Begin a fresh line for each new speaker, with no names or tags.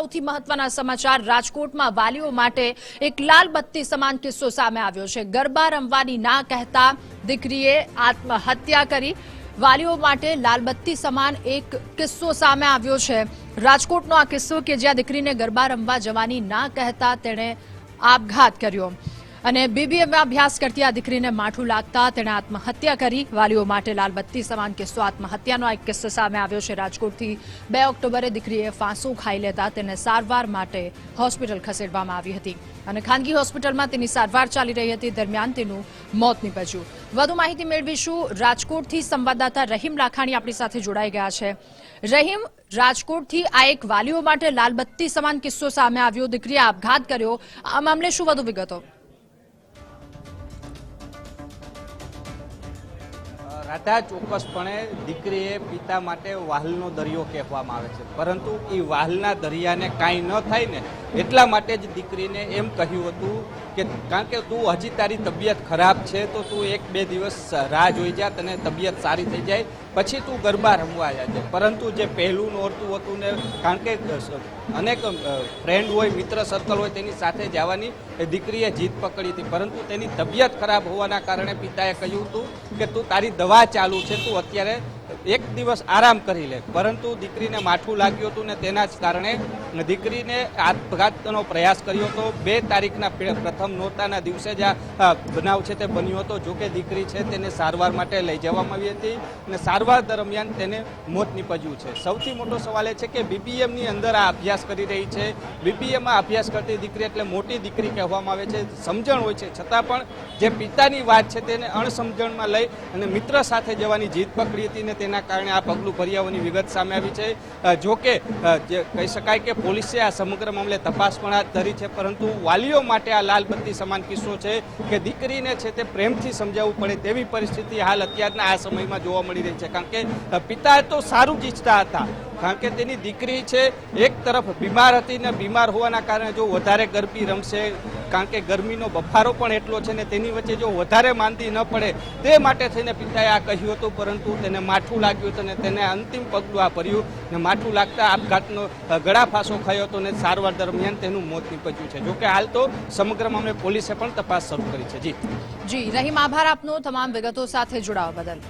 સૌથી મહત્વના સમાચાર રાજકોટમાં વાલીઓ માટે એક લાલ બત્તી સમાન કિસ્સો સામે આવ્યો છે. ગરબા રમવાની ના કહેતા દીકરીએ આત્મહત્યા કરી. વાલીઓ માટે લાલબત્તી સમાન એક કિસ્સો સામે આવ્યો છે. રાજકોટનો આ કિસ્સો કે જ્યાં દીકરીને ગરબા રમવા જવાની ના કહેતા તેણે આપઘાત કર્યો. અને બીબીએમાં અભ્યાસ કરતી આ દીકરીને માઠું લાગતા તેણે આત્મહત્યા કરી. વાલીઓ માટે લાલબત્તી સમાન કિસ્સો આત્મહત્યાનો એક કિસ્સો સામે આવ્યો છે. રાજકોટથી બે ઓક્ટોબરે દીકરીએ ફાંસું ખાઈ લેતા તેને સારવાર માટે હોસ્પિટલ ખસેડવામાં આવી હતી. અને ખાનગી હોસ્પિટલમાં તેની સારવાર ચાલી રહી હતી. દરમિયાન તેનું મોત નીપજ્યું. વધુ માહિતી મેળવીશું રાજકોટથી સંવાદદાતા રહીમ લાખાણી આપણી સાથે જોડાઈ ગયા છે. રહીમ, રાજકોટથી આ એક વાલીઓ માટે લાલબત્તી સમાન કિસ્સો સામે આવ્યો. દીકરીએ આપઘાત કર્યો. આ મામલે શું વધુ વિગતો?
રાધા ચોક્કસપણે દીકરીએ પિતા માટે વાહલનો દરિયો કહેવામાં આવે છે. પરંતુ એ વાહલના દરિયાને કાંઈ ન થાય ને એટલા માટે જ દીકરીને એમ કહ્યું હતું કે, કારણ કે તું હજી તારી તબિયત ખરાબ છે, તો તું એક બે દિવસ રાહ જોઈ જા, તને તબિયત સારી થઈ જાય, પછી તું ગરબા રમવા જાય પરંતુ જે પહેલું નોરતું હતું ને, કારણ કે અનેક ફ્રેન્ડ હોય, મિત્ર સર્કલ હોય, તેની સાથે જવાની દીકરીએ જીત પકડી હતી. પરંતુ તેની તબિયત ખરાબ હોવાના કારણે પિતાએ કહ્યું હતું કે તું તારી દવા ચાલુ છે તું અત્યારે એક દિવસ આરામ કરી લે. પરંતુ દીકરીને માઠું લાગ્યું હતું ને તેના જ કારણે દીકરીને આપઘાતનો પ્રયાસ કર્યો હતો. બે તારીખના પ્રથમ નોતાના દિવસે જ આ બનાવ છે તે બન્યો હતો. જોકે દીકરી છે તેને સારવાર માટે લઈ જવામાં આવી હતી અને સારવાર દરમિયાન તેને મોત નીપજ્યું છે. સૌથી મોટો સવાલ એ છે કે બીબીએમની અંદર આ અભ્યાસ કરી રહી છે. બીબીએમમાં અભ્યાસ કરતી દીકરી એટલે મોટી દીકરી કહેવામાં આવે છે. સમજણ હોય છે. છતાં પણ જે પિતાની વાત છે તેને અણસમજણમાં લઈ અને મિત્ર સાથે જવાની જીદ પકડી હતી ને તેના કારણે આ પગલું ભર્યા હોવાની વિગત સામે આવી છે. જો કે કહી શકાય કે પોલીસે આ સમગ્ર મામલે તપાસ પણ હાથ ધરી છે, પરંતુ વાલીઓ માટે આ લાલબત્તી સમાન કિસ્સો છે કે દીકરીને છે તે પ્રેમથી સમજાવવું પડે તેવી પરિસ્થિતિ હાલ અત્યારના આ સમયમાં જોવા મળી રહી છે. કારણ કે પિતા તો સારું જ ઈચ્છતા હતા. કારણ કે તેની દીકરી છે, એક તરફ બીમાર હતી ને બીમાર હોવાના કારણે જો વધારે ગરબી રમશે કારણ કે ગરમીનો બફારો પણ એટલો છે ને તેની વચ્ચે જો વધારે માંદી ન પડે તે માટે થઈને પિતાએ આ કહ્યું હતું, પરંતુ તેને માઠું લાગ્યું હતું ને તેને અંતિમ પગલું આ ભર્યું ને માઠું લાગતા આપઘાતનો ગળા ફાંસો ખાયો હતો ને સારવાર દરમિયાન તેનું મોત નીપજ્યું છે. જોકે હાલ તો સમગ્ર મામલે પોલીસે પણ તપાસ શરૂ કરી છે. જી.
જી, રહીમ, આભાર આપનો. તમામ વિગતો સાથે જોડાવા બદલ.